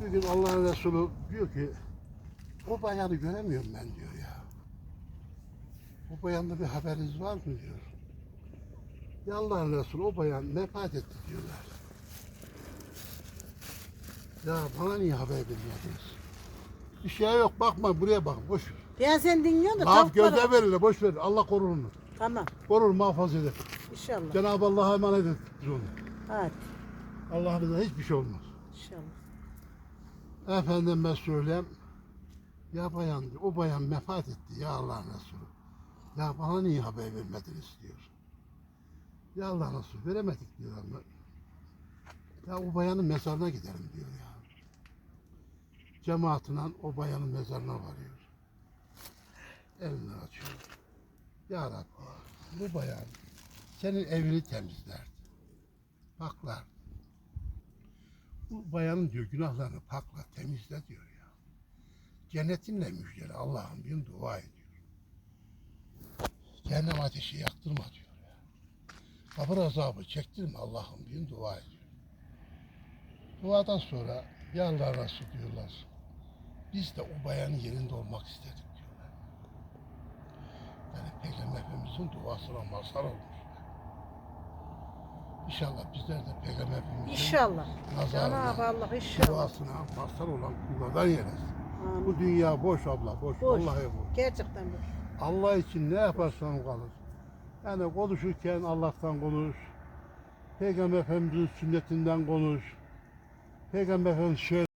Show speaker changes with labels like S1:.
S1: Bir gün Allah'ın Resulü diyor ki o bayanı göremiyorum ben diyor ya. O bayanda bir haberiniz var mı diyor. Ya Allah'ın Resulü o bayan vefat etti diyorlar. Ya bana niye haber vermediniz? Bir şey yok bakma buraya bak boş ver.
S2: Ben sen dinliyorsun da
S1: Laf
S2: tavuklara-
S1: göze verilir boş ver. Allah korur onu.
S2: Tamam
S1: Korur muhafaza eder.
S2: inşallah.
S1: Cenab-ı Allah'a emanet et biz onu.
S2: Hadi
S1: Allah'ımıza hiçbir şey olmaz.
S2: inşallah.
S1: Efendim ben söyleyeyim. Ya bayan, o bayan vefat etti ya Allah'ın Resulü. Ya bana niye haber vermediniz diyor. Ya Allah Resulü veremedik diyor ama. Ya o bayanın mezarına gidelim diyor ya. Cemaatine o bayanın mezarına varıyor. Elini açıyor. Ya Rabbi bu bayan senin evini temizlerdi. Paklar. Bu bayanın diyor günahlarını pakla, temizle diyor ya. Cennetinle müjdele Allah'ım diyor dua ediyor. Cehennem ateşi yaktırma diyor ya. Kabir azabı çektirme Allah'ım diyor dua ediyor. Duadan sonra ya Allah Resulü diyorlar. Biz de o bayanın yerinde olmak istedik diyorlar. Yani Peygamber Efendimizin duasına mazhar olmuş. İnşallah bizler de Peygamber Efendimizin
S2: İnşallah.
S1: nazarına,
S2: Cenab-ı Allah inşallah.
S1: duasına mazhar olan kullardan yeriz.
S2: Amin.
S1: Bu dünya boş abla, boş.
S2: Boş.
S1: Vallahi boş.
S2: Gerçekten boş.
S1: Allah için ne yaparsan kalır. Yani konuşurken Allah'tan konuş. Peygamber Efendimiz'in sünnetinden konuş. Peygamber Efendimiz şöyle